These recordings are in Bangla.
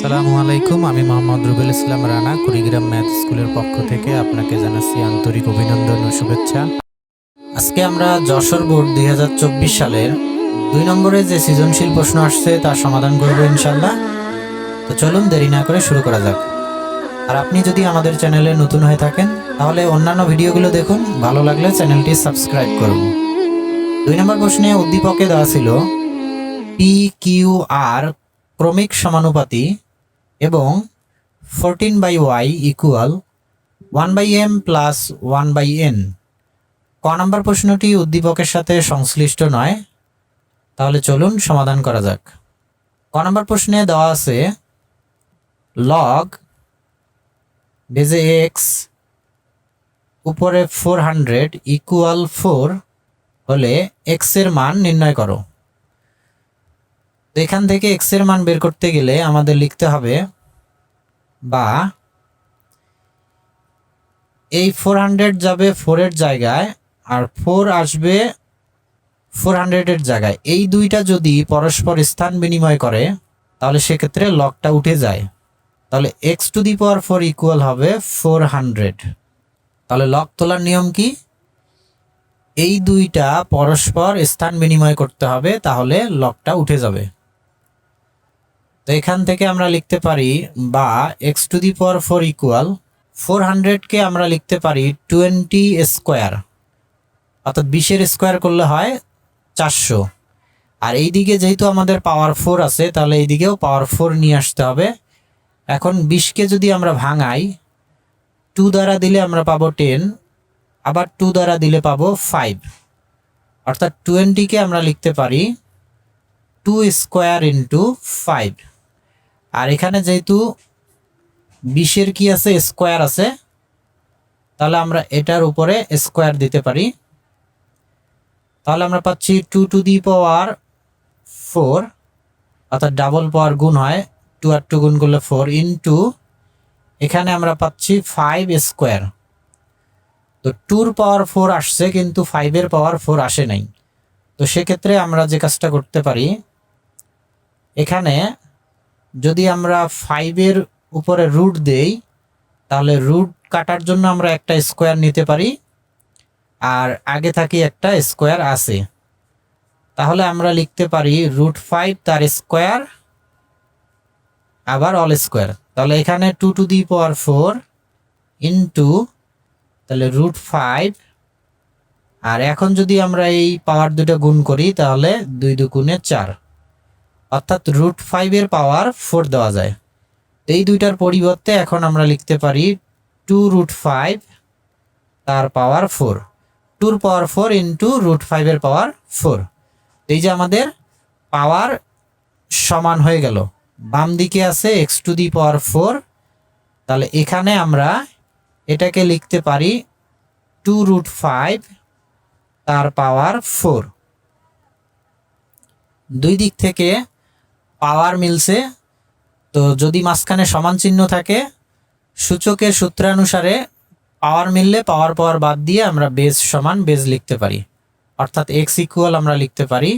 আসসালামু আলাইকুম, আমি মোহাম্মদ রুবেল ইসলাম রানা, কুড়িগ্রাম ম্যাথ স্কুলের পক্ষ থেকে আপনাকে জানাচ্ছি আন্তরিক অভিনন্দন ও শুভেচ্ছা। আজকে আমরা যশোর বোর্ড দুই হাজার চব্বিশ সালের দুই নম্বরে যে সৃজনশীল প্রশ্ন আসছে তার সমাধান করব ইনশাল্লাহ তো চলুন দেরি না করে শুরু করা যাক। আর আপনি যদি আমাদের চ্যানেলে নতুন হয়ে থাকেন, তাহলে অন্যান্য ভিডিওগুলো দেখুন, ভালো লাগলে চ্যানেলটি সাবস্ক্রাইব করুন। দুই নম্বর প্রশ্নে উদ্দীপকে দেওয়া ছিল পি কিউ আর ক্রমিক সমানুপাতি এবং fourteen by Y equal one by M plus one by N ক নম্বর প্রশ্নটি উদ্দীপকের সাথে সংশ্লিষ্ট নয়। তাহলে চলুন সমাধান করা যাক। ক নম্বর প্রশ্নে দেওয়া আছে লগ বেজে এক্স উপরে ফোর হান্ড্রেড ইকুয়াল ফোর হলে এক্সের মান নির্ণয় করো। এখান থেকে এক্সের মান বের করতে গেলে আমাদের লিখতে হবে বা এই ফোর হান্ড্রেড যাবে ফোরের জায়গায় আর ফোর আসবে ফোর হান্ড্রেডের জায়গায়। এই দুইটা যদি পরস্পর স্থান বিনিময় করে, তাহলে সেক্ষেত্রে লকটা উঠে যায়। তাহলে X to the power four equal হবে ফোর হান্ড্রেড তাহলে লক তোলার নিয়ম কি? এই দুইটা পরস্পর স্থান বিনিময় করতে হবে, তাহলে লকটা উঠে যাবে। তো এখান থেকে আমরা লিখতে পারি বা X to the power four equal four হান্ড্রেডকে আমরা লিখতে পারি টোয়েন্টি স্কোয়ার অর্থাৎ বিশের স্কোয়ার করলে হয় চারশো। আর এইদিকে যেহেতু আমাদের পাওয়ার ফোর আছে, তাহলে এইদিকেও পাওয়ার ফোর নিয়ে আসতে হবে। এখন বিশকে যদি আমরা ভাঙাই টু দ্বারা দিলে আমরা পাবো টেন আবার টু দ্বারা দিলে পাবো ফাইভ অর্থাৎ টোয়েন্টিকে আমরা লিখতে পারি টু স্কোয়ার ইন্টু ফাইভ আর এখানে যেহেতু বিশের কি আছে? স্কোয়ার আছে। তাহলে আমরা এটার উপরে স্কোয়ার দিতে পারি। তাহলে আমরা পাচ্ছি two to the power four, অর্থাৎ ডাবল পাওয়ার গুণ হয় টু আর টু গুণ করলে ফোর ইন্টু, এখানে আমরা পাচ্ছি ফাইভ স্কোয়ার। তো টুর পাওয়ার ফোর আসছে, কিন্তু ফাইভের পাওয়ার ফোর আসে নাই। তো সেক্ষেত্রে আমরা যে কাজটা করতে পারি, এখানে যদি আমরা ফাইভের উপরে রুট দেই, তাহলে রুট কাটার জন্য আমরা একটা স্কোয়ার নিতে পারি, আর আগে থাকি একটা স্কোয়ার আছে। তাহলে আমরা লিখতে পারি রুট ফাইভ তার স্কোয়ার আবার অল স্কোয়ার তাহলে এখানে two to the power four into তাহলে রুট ফাইভ আর এখন যদি আমরা এই পাওয়ার দুটো গুণ করি, তাহলে দুই দুগুণে চার। অর্থাৎ রুট ফাইভের পাওয়ার ফোর দেওয়া যায়। এই দুইটার পরিবর্তে এখন আমরা লিখতে পারি টু রুট ফাইভ তার পাওয়ার ফোর টুর পাওয়ার ফোর ইন্টু রুট ফাইভের পাওয়ার ফোর এই যে আমাদের পাওয়ার সমান হয়ে গেল। বাম দিকে আছে X to the power four তাহলে এখানে আমরা এটাকে লিখতে পারি টু রুট ফাইভ তার পাওয়ার ফোর দুই দিক থেকে পাওয়ার মিলছে। তো যদি মাঝখানে সমান চিহ্ন থাকে, সূচকের সূত্রানুসারে পাওয়ার মিললে পাওয়ার পাওয়ার বাদ দিয়ে আমরা বেজ সমান বেজ লিখতে পারি। অর্থাৎ এক্স ইকুয়াল আমরা লিখতে পারি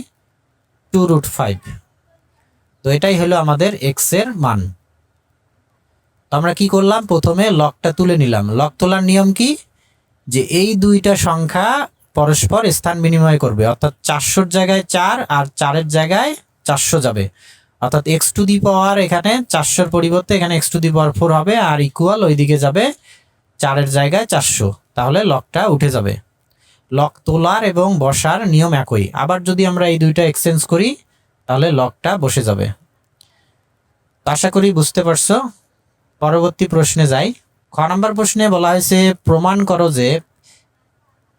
টু রুট ফাইভ তো এটাই হলো আমাদের এক্সের মান। তো আমরা কি করলাম? প্রথমে লকটা তুলে নিলাম। লক তোলার নিয়ম কি? যে এই দুইটা সংখ্যা পরস্পর স্থান বিনিময় করবে। অর্থাৎ চারশোর জায়গায় চার আর চারের জায়গায় চারশো যাবে। অর্থাৎ এক্স টু দি পাওয়ার এখানে চারশোর পরিবর্তে এখানে X to the power four হবে, আর ইকুয়াল ওইদিকে যাবে চারের জায়গায় চারশো। তাহলে লকটা উঠে যাবে। লক তোলার এবং বসার নিয়ম একই। আবার যদি আমরা এই দুইটা এক্সচেঞ্জ করি, তাহলে লকটা বসে যাবে। আশা করি বুঝতে পারছ। পরবর্তী প্রশ্নে যাই। খ নম্বর প্রশ্নে বলা হয়েছে, প্রমাণ করো যে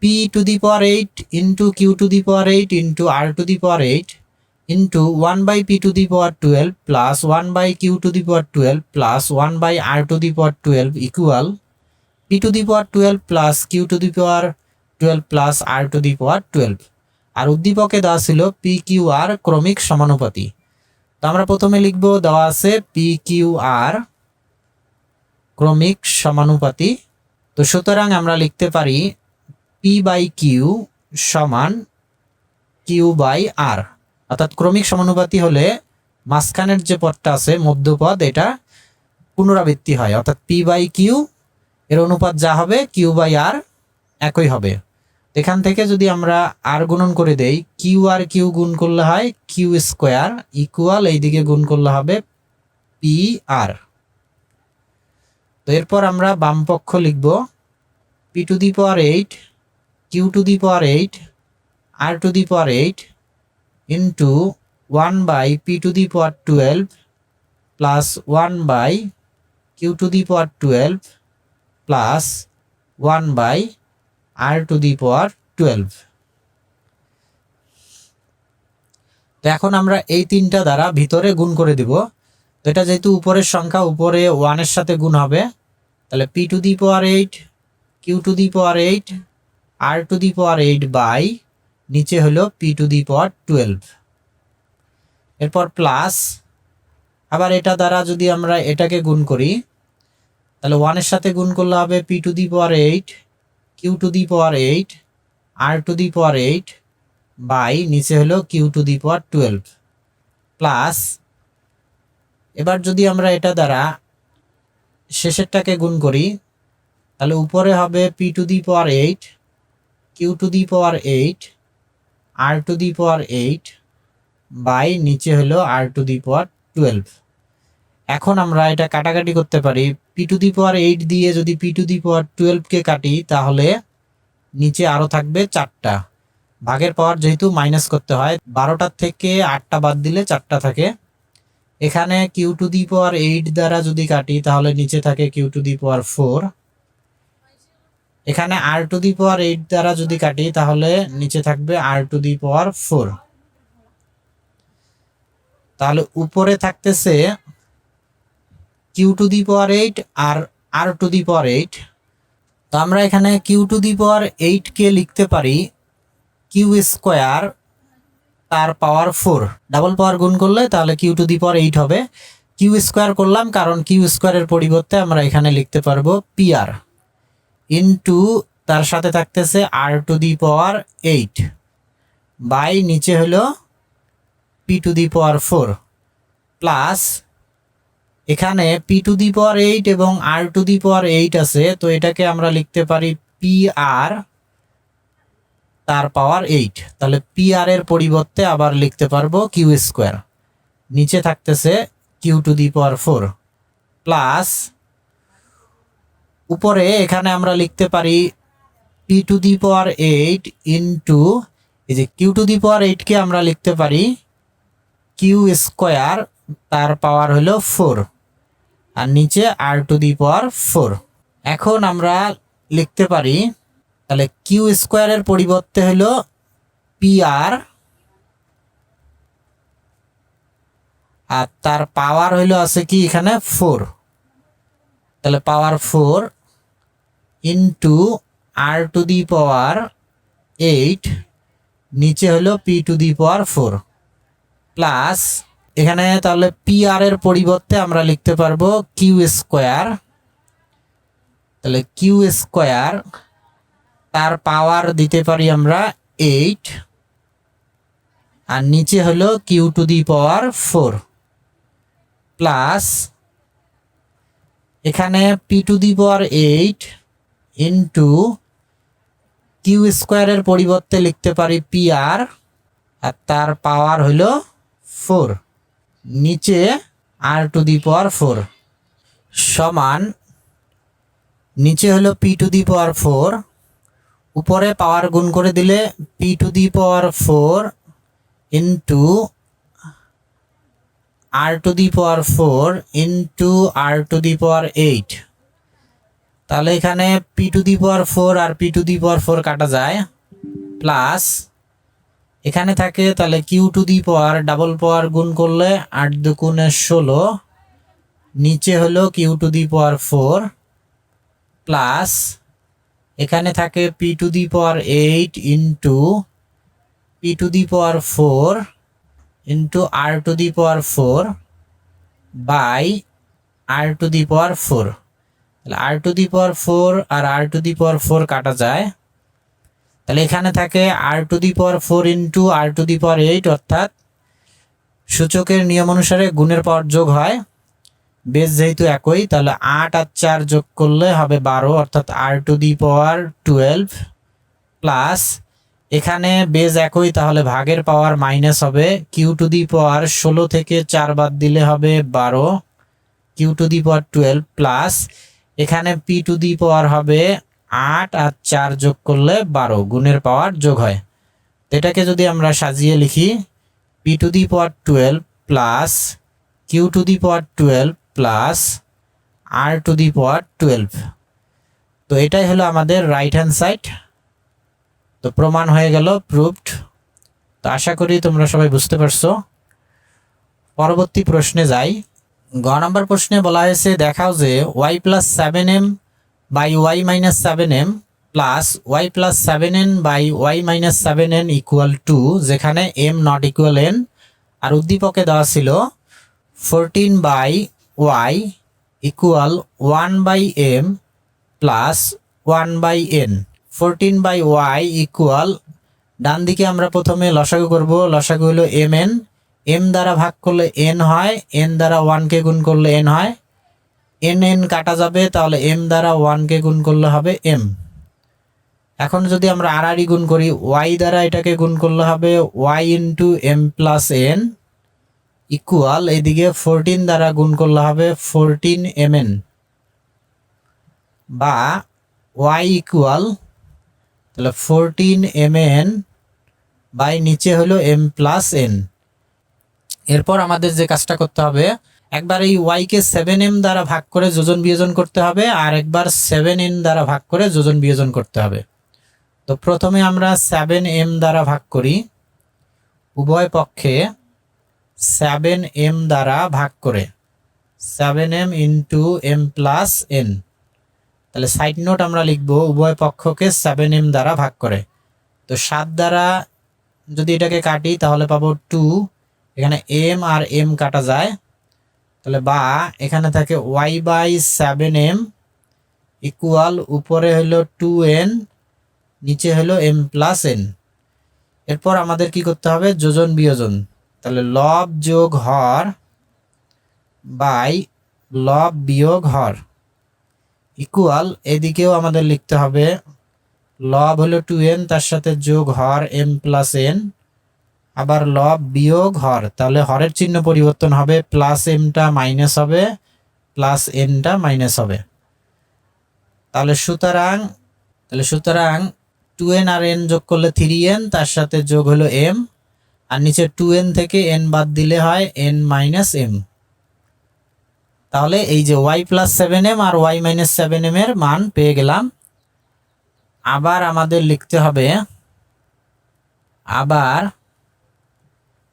P to the power eight into Q to the power eight into R to the power eight into one by P to the power twelve plus one by Q to the power twelve plus one by R to the power twelve equal P to the power twelve plus Q to the power twelve plus R to the power twelve আর উদ্দীপকে দেওয়া ছিল পি কিউ আর ক্রমিক সমানুপাতি। তো আমরা প্রথমে লিখব, দেওয়া আছে পি কিউ আর ক্রমিক সমানুপাতি। তো সুতরাং আমরা লিখতে পারি পি বাই কিউ সমান কিউ বাই আর অর্থাৎ ক্রমিক সমানুপাতি হলে মাঝখানের যে পদটা আছে, মধ্যপদ, এটা পুনরাবৃত্তি হয়। অর্থাৎ পি বাই কিউ এর অনুপাত যা হবে কিউ বাই আর একই হবে। এখান থেকে যদি আমরা আর গুণন করে দেই কিউ আর কিউ গুণ করলে হয় কিউ স্কোয়ার ইকুয়াল এইদিকে গুণ করলে হবে পি আর তো এরপর আমরা বাম পক্ষ লিখব P to the power eight Q to the power eight R to the power eight into one by P to the power twelve plus one by Q to the power twelve plus one by R to the power twelve তো এখন আমরা এই তিনটা দ্বারা ভিতরে গুণ করে দিব। তো এটা যেহেতু উপরের সংখ্যা, উপরে ওয়ানের সাথে গুণ হবে। তাহলে P to the power eight Q to the power eight R to the power eight by নিচে হলো P to the power twelve এরপর প্লাস আবার এটা দ্বারা যদি আমরা এটাকে গুণ করি, তাহলে ওয়ানের সাথে গুণ করলে হবে P to the power eight Q to the power eight R to the power eight by নিচে হলো Q to the power twelve plus এবার যদি আমরা এটা দ্বারা শেষেরটাকে গুণ করি, তাহলে উপরে হবে P to the power eight Q to the power eight R to the power eight by নিচে হলো আর টু দি পাওয়ার টুয়েলভ এখন আমরা এটা কাটাকাটি করতে পারি P to the power eight দিয়ে যদি পি টু দি পাওয়ার টুয়েলভকে কাটি, তাহলে নিচে আরও থাকবে চারটা। ভাগের পাওয়ার যেহেতু মাইনাস করতে হয়, বারোটার থেকে আটটা বাদ দিলে চারটা থাকে। এখানে Q to the power eight দ্বারা যদি কাটি, তাহলে নিচে থাকে Q to the power four এখানে R to the power eight দ্বারা যদি কাটি, তাহলে নিচে থাকবে আর টু দি পাওয়ার ফোর তাহলে উপরে থাকতেছে Q to the power eight R R to the power eight তো আমরা এখানে কিউ টু দি পাওয়ার এইটকে লিখতে পারি কিউ স্কোয়ার তার পাওয়ার ফোর ডাবল পাওয়ার গুণ করলে তাহলে Q to the power eight হবে। কিউ স্কোয়ার করলাম, কারণ কিউ স্কোয়ারের পরিবর্তে আমরা এখানে লিখতে পারব পি আর ইন্টু তার সাথে থাকতেছে R to the power eight by নিচে হলো P to the power four plus এখানে P to the power eight এবং আর টু দি পাওয়ার এইট আছে, তো এটাকে আমরা লিখতে পারি পি আর তার পাওয়ার এইট তাহলে পি আর এর পরিবর্তে আবার লিখতে পারব কিউ স্কোয়ার নিচে থাকতেছে Q to the power four plus উপরে এখানে আমরা লিখতে পারি P to the power eight into এই যে কিউ টু দি পাওয়ার এইটকে আমরা লিখতে পারি কিউ স্কোয়ার তার পাওয়ার হলো ফোর আর নিচে আর টু দি পাওয়ার ফোর এখন আমরা লিখতে পারি, তাহলে কিউ স্কোয়ারের পরিবর্তে হলো পি আর আর তার পাওয়ার হইল আছে কি এখানে ফোর তাহলে power four into R to the power eight নিচে হলো P to the power four plus এখানে তাহলে পি আর এর পরিবর্তে আমরা লিখতে পারব কিউ স্কোয়ার তাহলে কিউ স্কোয়ার তার পাওয়ার দিতে পারি আমরা এইট আর নিচে হলো Q to the power four plus এখানে P to the power eight into Q স্কোয়ারের পরিবর্তে লিখতে পারি পি আর আর তার পাওয়ার হলো ফোর নিচে আর টু দি পাওয়ার ফোর সমান, নিচে হলো P to the power four উপরে পাওয়ার গুণ করে দিলে P to the power four into R to the power four into R to the power eight তাহলে এখানে P to the power four R P to the power four কাটা যায়। প্লাস এখানে থাকে, তাহলে Q to the power double power গুণ করলে আট দুগুণে ষোলো। নিচে হলো Q to the power four plus এখানে থাকে P to the power eight into P to the power four into R to the power four by R to the power four তাহলে R to the power four R R to the power four কাটা যায়। তাহলে এখানে থাকে R to the power four into R to the power eight অর্থাৎ সূচকের নিয়ম অনুসারে গুণের পাওয়ার যোগ হয়। বেস যেহেতু একই, তাহলে আট আর চার যোগ করলে হবে বারো, অর্থাৎ R to the power twelve plus এখানে বেজ একই, তাহলে ভাগের পাওয়ার মাইনাস হবে। কিউ টু দি পাওয়ার ষোলো থেকে চার বাদ দিলে হবে বারো। Q to the power twelve plus এখানে পি টু দি পাওয়ার হবে আট আর চার যোগ করলে বারো, গুণের পাওয়ার যোগ হয়। এটাকে যদি আমরা সাজিয়ে লিখি P to the power twelve plus Q to the power twelve plus R to the power twelve তো এটাই হলো আমাদের রাইট হ্যান্ড সাইড তো প্রমাণ হয়ে গেল প্রুভড তো আশা করি তোমরা সবাই বুঝতে পারছ। পরবর্তী প্রশ্নে যাই। গ নম্বর প্রশ্নে বলা হয়েছে, দেখাও যে Y plus seven M by Y minus seven M plus Y plus seven N by Y minus seven N equal to যেখানে এম নট ইকুয়াল এন আর উদ্দীপকে দেওয়া ছিল fourteen by Y equal one by M plus one by N fourteen by Y equal ডান দিকে আমরা প্রথমে লসাগু করব, লসাগু হলো এম এন এম দ্বারা ভাগ করলে এন হয় এন দ্বারা ওয়ানকে গুণ করলে এন হয় এন এন কাটা যাবে, তাহলে এম দ্বারা ওয়ানকে গুণ করলে হবে এম এখন যদি আমরা আর আরই গুণ করি ওয়াই দ্বারা এটাকে গুণ করলে হবে Y into M plus N equal এদিকে ফোরটিন দ্বারা গুণ করলে হবে ফোরটিন এম এন বা ওয়াই ইকুয়াল তাহলে ফোরটিন এম এন বাই নিচে হলো এম প্লাস এন এরপর আমাদের যে কাজটা করতে হবে, একবার এই ওয়াইকে সেভেন এম দ্বারা ভাগ করে যোজন বিয়োজন করতে হবে, আর একবার সেভেন এন দ্বারা ভাগ করে যোজন বিয়োজন করতে হবে। তো প্রথমে আমরা সেভেন এম দ্বারা ভাগ করি। উভয় পক্ষে সেভেন এম দ্বারা ভাগ করে। Seven M into M plus N তাহলে সাইড নোট আমরা লিখব, উভয় পক্ষকে সেভেন এম দ্বারা ভাগ করে। তো সাত দ্বারা যদি এটাকে কাটি, তাহলে পাবো টু এখানে এম আর এম কাটা যায়। তাহলে বা, এখানে থাকে Y by seven M equal উপরে হলো টু এন নিচে হলো এম প্লাস এন এরপর আমাদের কি করতে হবে? যোজন বিয়োজন। তাহলে লব যোগ হর বাই লব বিয়োগ হর। ইকুয়াল এদিকেও আমাদের লিখতে হবে লব হলো টু এন তার সাথে যোগ হর এম প্লাস এন আবার লব বিয়োগ হর, তাহলে হরের চিহ্ন পরিবর্তন হবে প্লাস এমটা মাইনাস হবে প্লাস এনটা মাইনাস হবে। তাহলে সুতরাং তাহলে সুতরাং টু এন আর এন যোগ করলে থ্রি এন তার সাথে যোগ হলো এম আর নিচে টু এন থেকে এন বাদ দিলে হয় এন মাইনাস এম তাহলে এই যে ওয়াই প্লাস সেভেন এম আর ওয়াই মাইনাস সেভেন এম এর মান পেয়ে গেলাম। আবার আমাদের লিখতে হবে, আবার,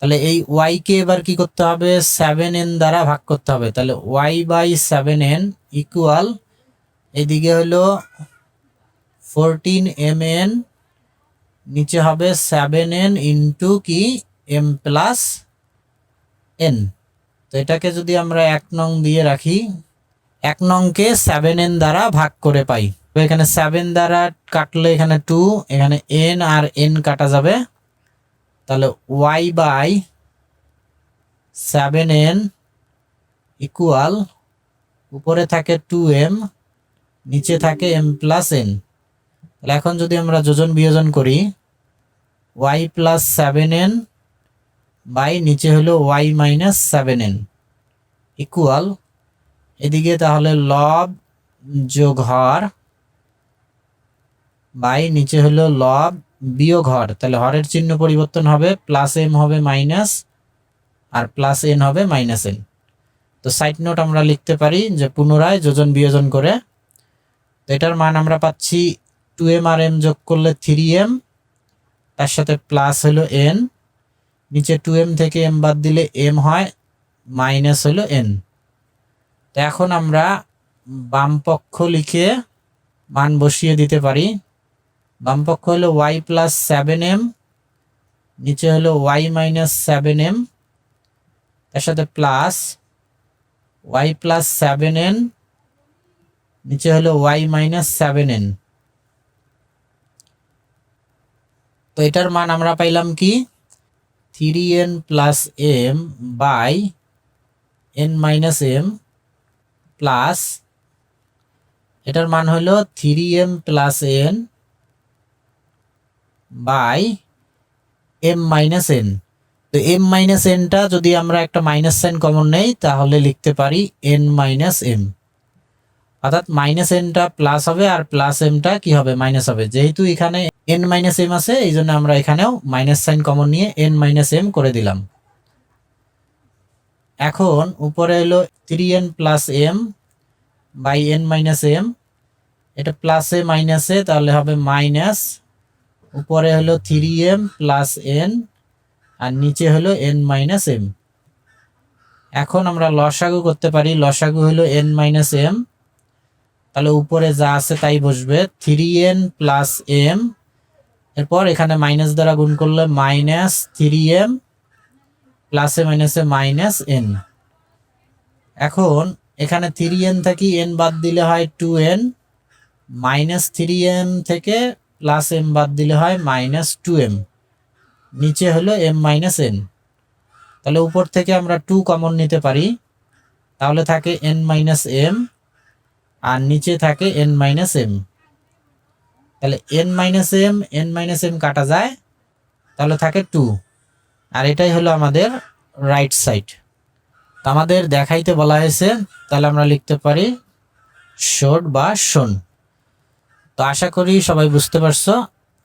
তাহলে এই ওয়াই কে এবার কি করতে হবে? সেভেন এন দ্বারা ভাগ করতে হবে। তাহলে Y by seven N equal এদিকে হলো ফোরটিন এম এন নিচে হবে সেভেন এন ইন্টু কি? এম প্লাস এন তো এটাকে যদি আমরা এক নং দিয়ে রাখি, এক নংকে সেভেন এন দ্বারা ভাগ করে পাই। তো এখানে সেভেন দ্বারা কাটলে এখানে টু এখানে এন আর এন কাটা যাবে। তাহলে Y by seven N equal উপরে থাকে টু এম নিচে থাকে এম প্লাস এন তাহলে এখন যদি আমরা যোজন বিয়োজন করি Y plus seven N by নিচে হলো Y minus seven N equal. এদিকে তাহলে লব যোগ হর বাই নিচে হলো লব বিয়োগ হর। তাহলে হরের চিহ্ন পরিবর্তন হবে প্লাস এম হবে মাইনাস আর প্লাস এন হবে মাইনাস এন তো সাইড নোট আমরা লিখতে পারি যে পুনরায় যোজন বিয়োজন করে, তো এটার মান আমরা পাচ্ছি টু এম আর এম যোগ করলে থ্রি এম তার সাথে প্লাস হলো এন নিচে টু এম থেকে এম বাদ দিলে এম হয় মাইনাস হলো এন তো এখন আমরা বাম পক্ষ লিখে মান বসিয়ে দিতে পারি। বামপক্ষ হলো ওয়াই প্লাস সেভেন এম নিচে হলো ওয়াই মাইনাস সেভেন এম তার সাথে plus Y plus seven N নিচে হলো ওয়াই মাইনাস সেভেন এন তো এটার মান আমরা পাইলাম কি? Three N plus M by N minus M plus এটার মান হলো three M plus N by M minus N তো এম মাইনাস এনটা যদি আমরা একটা মাইনাস সাইন কমন নেই, তাহলে লিখতে পারি এন মাইনাস এম অর্থাৎ মাইনাস এনটা প্লাস হবে আর প্লাস এমটা কি হবে? মাইনাস হবে। যেহেতু এখানে এন মাইনাস এম আছে, এই জন্য আমরা এখানেও মাইনাস সাইন কমন নিয়ে এন মাইনাস এম করে দিলাম। এখন উপরে হলো three N plus M by N minus M এটা প্লাসে মাইনাসে তাহলে হবে মাইনাস উপরে হলো থ্রি এম প্লাস এন আর নিচে হলো এন মাইনাস এম এখন আমরা লসাগু করতে পারি। লসাগু হলো এন মাইনাস এম তাহলে উপরে যা আছে তাই বসবে। থ্রি এন প্লাস এম এরপর এখানে মাইনাস দ্বারা গুণ করলে মাইনাস থ্রি এম প্লাসে মাইনাসে মাইনাস এন এখন এখানে থ্রি এন থেকে এন বাদ দিলে হয় two N minus three M থেকে প্লাস এম বাদ দিলে হয় মাইনাস টু এম নিচে হলো এম মাইনাস এন তাহলে উপর থেকে আমরা টু কমন নিতে পারি। তাহলে থাকে এন মাইনাস এম আর নিচে থাকে এন মাইনাস এম তাহলে N minus M N minus M কাটা যায়, তাহলে থাকে টু আর এটাই হলো আমাদের রাইট সাইড তো আমাদের দেখাইতে বলা হয়েছে, তাহলে আমরা লিখতে পারি শোট বা শোন তো আশা করি সবাই বুঝতে পারছ।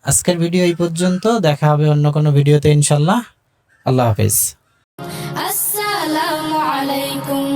আজকের ভিডিও এই পর্যন্ত, দেখা হবে অন্য কোনো ভিডিওতে ইনশাল্লাহ আল্লাহ হাফিজ। আসসালামু আলাইকুম।